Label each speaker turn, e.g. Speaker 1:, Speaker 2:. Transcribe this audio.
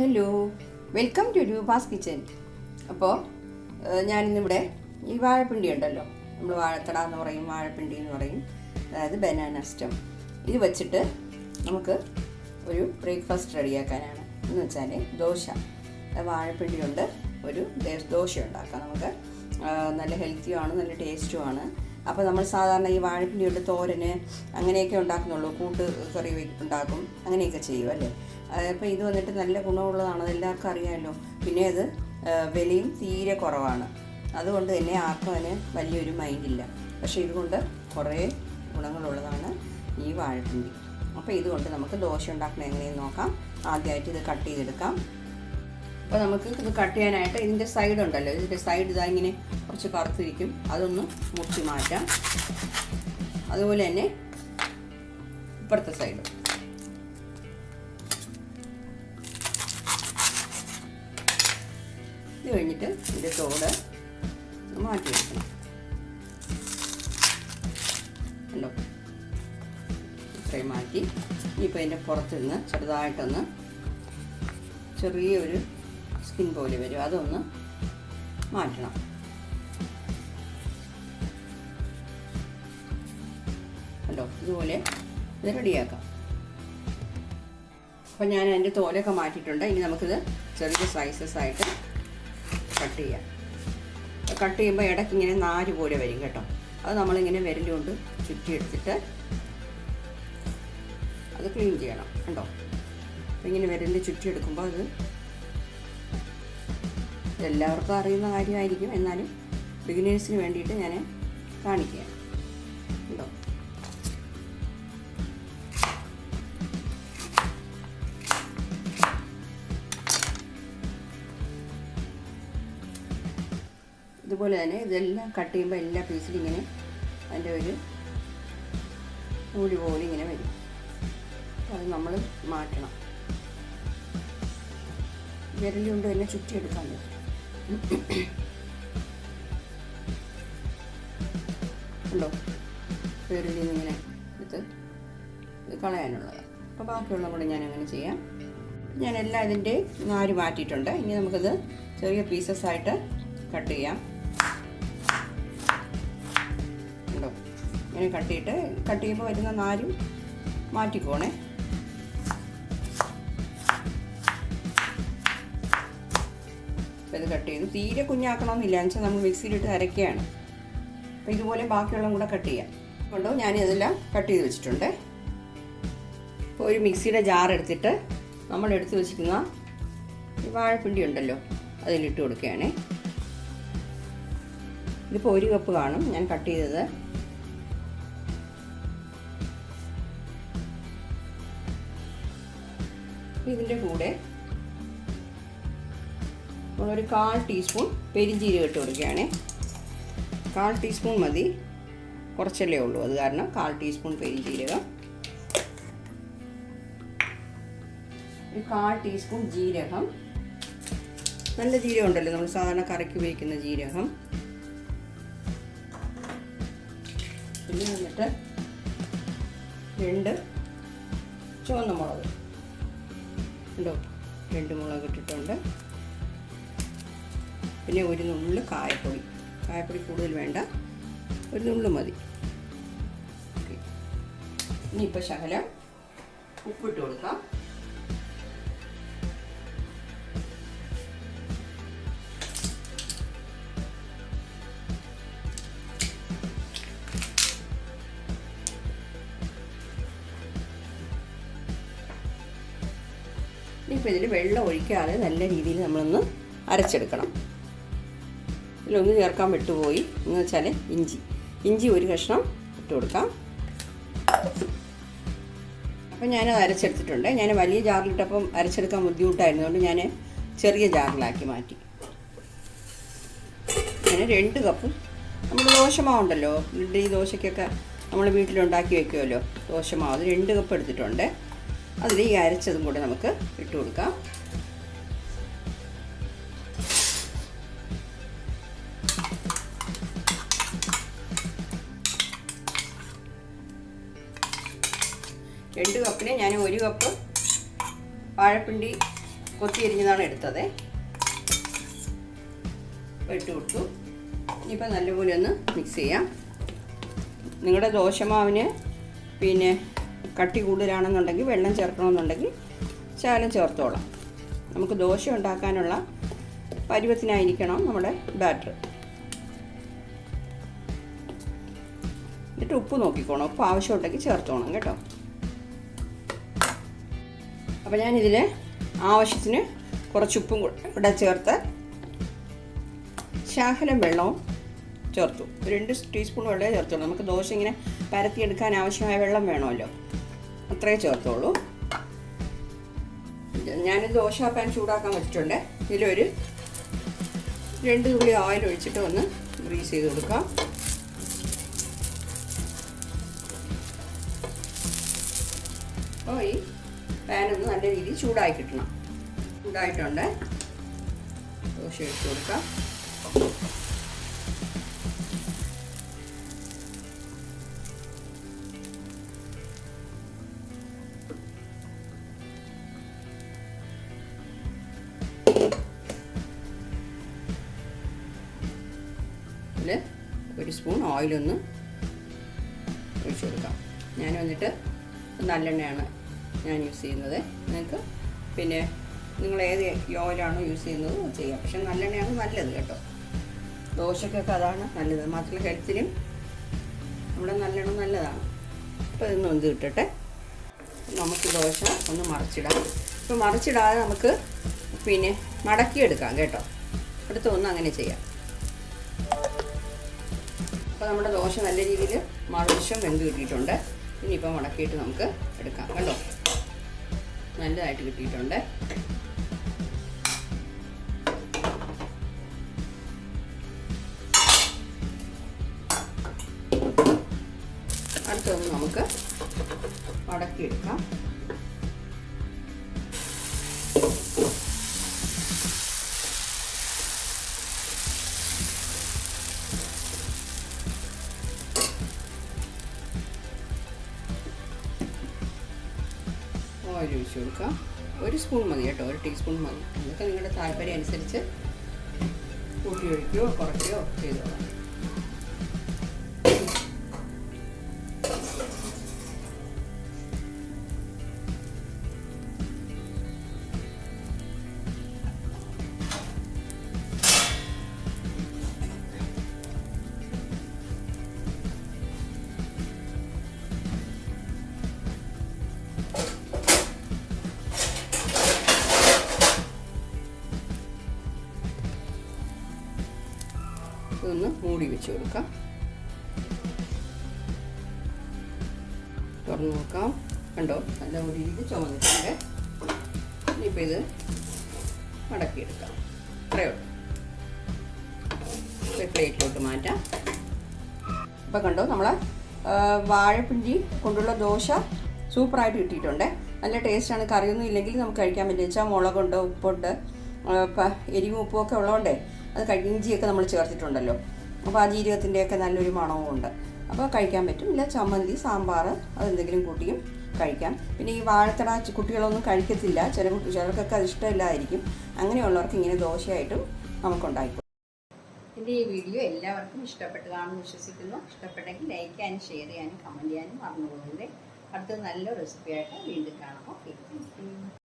Speaker 1: Hello welcome to Rupa's kitchen അപ്പോൾ ഞാനിന്നിവിടെ ഈ വാഴപ്പിണ്ടി ഉണ്ടല്ലോ. നമ്മൾ വാഴത്തട എന്ന് പറയും വാഴപ്പിണ്ടി എന്ന് പറയും. അതായത് ബനാന സ്റ്റം ഇത് വെച്ചിട്ട് നമുക്ക് ഒരു ബ്രേക്ക്ഫാസ്റ്റ് റെഡിയാക്കാനാണ്. എന്ന് വെച്ചാൽ ദോശ. വാഴപ്പിണ്ടി കൊണ്ട് ഒരു ദോശ ഉണ്ടാക്കാം നമുക്ക്. നല്ല ഹെൽത്തിയുമാണ് നല്ല ടേസ്റ്റുമാണ് അപ്പോൾ നമ്മൾ സാധാരണ ഈ വാഴപ്പിണ്ടി കൊണ്ട് തോരന് അങ്ങനെയൊക്കെ ഉണ്ടാക്കുന്നുള്ളൂ. കൂട്ട് കറി ഉണ്ടാക്കും. അങ്ങനെയൊക്കെ ചെയ്യും അല്ലേ? അപ്പോൾ ഇത് വന്നിട്ട് നല്ല ഗുണമുള്ളതാണ്. അതെല്ലാവർക്കും അറിയാമല്ലോ പിന്നെ അത് വിലയും തീരെ കുറവാണ്. അതുകൊണ്ട് തന്നെ ആർക്കും അതിന് വലിയൊരു മൈൻഡില്ല പക്ഷേ ഇതുകൊണ്ട് കുറേ ഗുണങ്ങളുള്ളതാണ് ഈ വാഴപ്പിണ്ടി. അപ്പോൾ ഇതുകൊണ്ട് നമുക്ക് ദോശ ഉണ്ടാക്കുന്നത് എങ്ങനെയെന്ന് നോക്കാം. ആദ്യമായിട്ട് ഇത് കട്ട് ചെയ്തെടുക്കാം. അപ്പോൾ നമുക്ക് ഇത് കട്ട് ചെയ്യാനായിട്ട് ഇതിന്റെ സൈഡ് ഉണ്ടല്ലോ. ഇതിന്റെ സൈഡ് ഇതാ ഇങ്ങനെ കുറച്ച് കറുത്തിരിക്കും അതൊന്ന് മുറിച്ച് മാറ്റാം. അതുപോലെ തന്നെ ഇപ്പുറത്തെ സൈഡ് കഴിഞ്ഞിട്ട് ഇതിന്റെ തോട് മാറ്റി വെക്കണം. ഉണ്ടോ ഇത്രയും മാറ്റി. ഇനിയിപ്പോൾ ഇതിന്റെ പുറത്ത് നിന്ന് ചെറുതായിട്ടൊന്ന് ചെറിയൊരു സ്കിൻ പോലെ വരും. അതൊന്ന് മാറ്റണം. കണ്ടോ? ഇതുപോലെ ഇത് റെഡിയാക്കാം. അപ്പം ഞാൻ അതിന്റെ തോലൊക്കെ മാറ്റിയിട്ടുണ്ട്. ഇനി നമുക്കിത് ചെറിയ സ്ലൈസസ് ആയിട്ട് കട്ട് ചെയ്യാം. കട്ട് ചെയ്യുമ്പോൾ ഇടയ്ക്ക് ഇങ്ങനെ നാര് പോലെ വരും കേട്ടോ. അത് നമ്മളിങ്ങനെ വിരലുകൊണ്ട് ചുറ്റിയെടുത്തിട്ട് അത് ക്ലീൻ ചെയ്യണം കേട്ടോ ഇങ്ങനെ ഇങ്ങനെ ചുറ്റി എടുക്കുമ്പോൾ അത് എല്ലാവർക്കും അറിയുന്ന കാര്യമായിരിക്കും. എന്നാലും ബിഗിനേഴ്സിന് വേണ്ടിയിട്ട് ഞാൻ കാണിക്കുക ഇതുപോലെ തന്നെ ഇതെല്ലാം കട്ട് ചെയ്യുമ്പോൾ എല്ലാ പീസിലും ഇങ്ങനെ അതിന്റെ ഒരു നൂൽ പോലെ ഇങ്ങനെ വരും. അത് നമ്മൾ മാറ്റണം. വിരലുകൊണ്ട് തന്നെ ചുറ്റിയെടുക്കാൻ പറ്റും. ഉണ്ടോ? വിരലിൽ ഇങ്ങനെ എടുത്ത് ഇത് അപ്പോൾ ബാക്കിയുള്ള കൂടെ ഞാൻ അങ്ങനെ ചെയ്യാം. ഞാൻ എല്ലാം ഇതിന്റെ നാര് മാറ്റിയിട്ടുണ്ട്. ഇനി നമുക്കിത് ചെറിയ പീസസ് ആയിട്ട് കട്ട് ചെയ്യാം. ഇങ്ങനെ കട്ടിയിട്ട് കട്ട് ചെയ്യുമ്പോൾ വരുന്ന നാരും മാറ്റിക്കോണേ. ഇത് കട്ട് ചെയ്തു. തീരെ കുഞ്ഞാക്കണമെന്നില്ല. എന്ന് വെച്ചാൽ നമ്മൾ മിക്സിയിലിട്ട് അരക്കുകയാണ് അപ്പോൾ ഇതുപോലെ ബാക്കിയുള്ളതും കൂടെ കട്ട് ചെയ്യാം. കൊണ്ടോ ഞാൻ ഇതെല്ലാം കട്ട് ചെയ്ത് വെച്ചിട്ടുണ്ട്. ഇപ്പോൾ ഒരു മിക്സിയുടെ ജാർ എടുത്തിട്ട് നമ്മൾ എടുത്തു വെച്ചിരിക്കുന്ന ഈ വാഴപ്പിണ്ടി ഉണ്ടല്ലോ അതിലിട്ട് കൊടുക്കുകയാണേ. ഇതിപ്പോൾ ഒരു കപ്പ് കാണും. ഞാൻ കട്ട് ചെയ്തത് ഇതിന്റെ കൂടെ നമ്മളൊരു കാൽ ടീസ്പൂൺ പെരിഞ്ജീരകം ഇട്ട് കൊടുക്കുകയാണേ. കാൽ ടീസ്പൂൺ മതി. കുറച്ചല്ലേ ഉള്ളൂ. അത് കാരണം കാൽ ടീസ്പൂൺ പെരിഞ്ചീരകം. ഒരു കാൽ ടീസ്പൂൺ ജീരകം. നല്ല ജീരകം ഉണ്ടല്ലോ. നമ്മൾ സാധാരണ കറിക്ക് ഉപയോഗിക്കുന്ന ജീരകം. പിന്നെ വന്നിട്ട് രണ്ട് ചുവന്ന മുളക്. ഉണ്ടോ? രണ്ട് മുളക് ഇട്ടിട്ടുണ്ട്. പിന്നെ ഒരു നുള്ളു കായപ്പൊടി. കായപ്പൊടി കൂടുതൽ വേണ്ട. ഒരു നുള്ളു മതി. ഇനിയിപ്പോൾ ശകലം ഉപ്പിട്ട് കൊടുക്കാം. ഇനിയിപ്പോൾ ഇതിൽ വെള്ളം ഒഴിക്കാതെ നല്ല രീതിയിൽ നമ്മളൊന്ന് അരച്ചെടുക്കണം. ഇതിലൊന്ന് ചേർക്കാൻ വിട്ടുപോയി. എന്ന് വെച്ചാൽ ഇഞ്ചി. ഇഞ്ചി ഒരു കഷ്ണം ഇട്ട് കൊടുക്കാം. അപ്പം ഞാനത് അരച്ചെടുത്തിട്ടുണ്ട്. ഞാൻ വലിയ ജാറിലിട്ടപ്പം അരച്ചെടുക്കാൻ ബുദ്ധിമുട്ടായിരുന്നുകൊണ്ട് ഞാൻ ചെറിയ ജാറിലാക്കി മാറ്റി. ഞാൻ രണ്ട് കപ്പ്. നമ്മൾ ദോശമാവുണ്ടല്ലോ. ഇഡ്ഡലി ദോശയ്ക്കൊക്കെ നമ്മൾ വീട്ടിലുണ്ടാക്കി വെക്കുമല്ലോ ദോശമാവ്. രണ്ട് കപ്പ് എടുത്തിട്ടുണ്ട്. അതിൽ ഈ അരച്ചതും കൂടി നമുക്ക് ഇട്ട് കൊടുക്കാം. രണ്ട് കപ്പിന് ഞാൻ ഒരു കപ്പ് വാഴപ്പിണ്ടി കൊത്തി എരിഞ്ഞതാണ് എടുത്തത്. ഇട്ട് കൊടുത്തു. ഇനിയിപ്പോൾ നല്ലപോലെ ഒന്ന് മിക്സ് ചെയ്യാം. നിങ്ങളുടെ ദോശമാവിന് പിന്നെ കട്ടി കൂടുതലാണെന്നുണ്ടെങ്കിൽ വെള്ളം ചേർക്കണമെന്നുണ്ടെങ്കിൽ ശാലം ചേർത്തോളാം. നമുക്ക് ദോശ ഉണ്ടാക്കാനുള്ള പരുവത്തിനായിരിക്കണം നമ്മുടെ ബാറ്റർ. എന്നിട്ട് ഉപ്പ് നോക്കിക്കോണം. ഉപ്പ് ആവശ്യമുണ്ടെങ്കിൽ ചേർത്തോണം കേട്ടോ. അപ്പോൾ ഞാനിതിൽ ആവശ്യത്തിന് കുറച്ച് ഉപ്പും ചേർത്ത് ശാഖലം വെള്ളവും ചേർത്തു. രണ്ട് ടീസ്പൂൺ വെള്ളമേ ചേർത്തുള്ളൂ. നമുക്ക് ദോശ ഇങ്ങനെ പരത്തിയെടുക്കാൻ ആവശ്യമായ വെള്ളം വേണമല്ലോ. അത്രേ ചേർത്തോളൂ ഞാൻ ദോശ പാൻ ചൂടാക്കാൻ വെച്ചിട്ടുണ്ട്. ഇതിലൊരു രണ്ട് തുള്ളി ഓയിൽ ഒഴിച്ചിട്ട് ഒന്ന് ഗ്രീസ് ചെയ്ത് കൊടുക്കാം. അപ്പോൾ ഈ പാനൊന്ന് നല്ല രീതിയിൽ ചൂടായി കിട്ടണം. ചൂടായിട്ടുണ്ട്. ദോശ ഒഴിച്ച് കൊടുക്കാം. സ്പൂൺ ഓയിലൊന്ന് ഒഴിച്ചു കൊടുക്കാം. ഞാൻ വന്നിട്ട് നല്ലെണ്ണയാണ് ഞാൻ യൂസ് ചെയ്യുന്നത്. നിങ്ങൾക്ക് പിന്നെ നിങ്ങൾ ഏത് ഓയിലാണോ യൂസ് ചെയ്യുന്നത് ചെയ്യാം. പക്ഷെ നല്ലെണ്ണയാണ് നല്ലത് കേട്ടോ. ദോശക്കൊക്കെ അതാണ് നല്ലത്. മാത്രമല്ല ഹെൽത്തിനും നമ്മുടെ നല്ലെണ്ണ നല്ലതാണ്. അപ്പോൾ ഇതൊന്ന് ഒന്ന് കിട്ടട്ടെ നമുക്ക് ദോശ ഒന്ന് മറിച്ചിടാം. ഇപ്പോൾ മറിച്ചിടാതെ നമുക്ക് പിന്നെ മടക്കിയെടുക്കാം കേട്ടോ. അടുത്ത ഒന്ന് അങ്ങനെ ചെയ്യാം. അപ്പോൾ നമ്മുടെ ദോശ നല്ല രീതിയിൽ മറിച്ചും വെന്ത് കിട്ടിയിട്ടുണ്ട്. ഇനിയിപ്പോൾ മുടക്കിയിട്ട് നമുക്ക് എടുക്കാം. കണ്ടോ? നല്ലതായിട്ട് കിട്ടിയിട്ടുണ്ട്. അടുത്തൊന്ന് നമുക്ക് മടക്കിയെടുക്കാം. ഓയിൽ ഒഴിച്ചു കൊടുക്കാം ഒരു സ്പൂൺ മതി കേട്ടോ ഒരു ടീസ്പൂൺ മതി. നിങ്ങൾക്ക് നിങ്ങളുടെ താല്പര്യം അനുസരിച്ച് കൂട്ടി ഒഴിക്കുകയോ കുറയ്ക്കുകയോ ചെയ്തോളാം. മൂടി വെച്ച് കൊടുക്കാം. തുറന്ന് നോക്കാം. കണ്ടോ? നല്ല രീതിയിൽ ചുമന്നിട്ടുണ്ട്. ഇനിയിപ്പോൾ ഇത് മടക്കിയെടുക്കാം. അത്രയോ പ്ലേറ്റിലോട്ട് മാറ്റാം. ഇപ്പം കണ്ടോ നമ്മൾ വാഴപ്പിണ്ടി കൊണ്ടുള്ള ദോശ സൂപ്പറായിട്ട് കിട്ടിയിട്ടുണ്ട്. നല്ല ടേസ്റ്റാണ് കറിയൊന്നും ഇല്ലെങ്കിൽ നമുക്ക് കഴിക്കാൻ പറ്റില്ല. വെച്ചാൽ മുളകുണ്ട് ഉപ്പുണ്ട് എരിവും ഉപ്പും ഒക്കെ ഉള്ളതുകൊണ്ടേ അത് കഞ്ചിയൊക്കെ നമ്മൾ ചേർത്തിട്ടുണ്ടല്ലോ. അപ്പോൾ ആ ജീരകത്തിന്റെയൊക്കെ നല്ലൊരു മണവും ഉണ്ട് അപ്പോൾ കഴിക്കാൻ പറ്റും. ഇല്ല ചമ്മന്തി സാമ്പാർ അതെന്തെങ്കിലും കൂട്ടിയും കഴിക്കാം. പിന്നെ ഈ വാഴത്തട കുട്ടികളൊന്നും കഴിക്കത്തില്ല. ചില കുട്ടി ചിലർക്കൊക്കെ അത് ഇഷ്ടമില്ലായിരിക്കും. അങ്ങനെയുള്ളവർക്ക് ഇങ്ങനെ ദോശയായിട്ടും നമുക്കുണ്ടായിക്കോളും എന്റെ ഈ വീഡിയോ എല്ലാവർക്കും ഇഷ്ടപ്പെട്ടതാണെന്ന് വിശ്വസിക്കുന്നു. ഇഷ്ടപ്പെട്ടെങ്കിൽ ലൈക്ക് ചെയ്യാനും ഷെയർ ചെയ്യാനും കമന്റ് ചെയ്യാനും മറന്നു പോകുന്നില്ലേ അടുത്ത നല്ല റെസിപ്പിയായിട്ട് വീണ്ടും കാണാം. ഓക്കെ.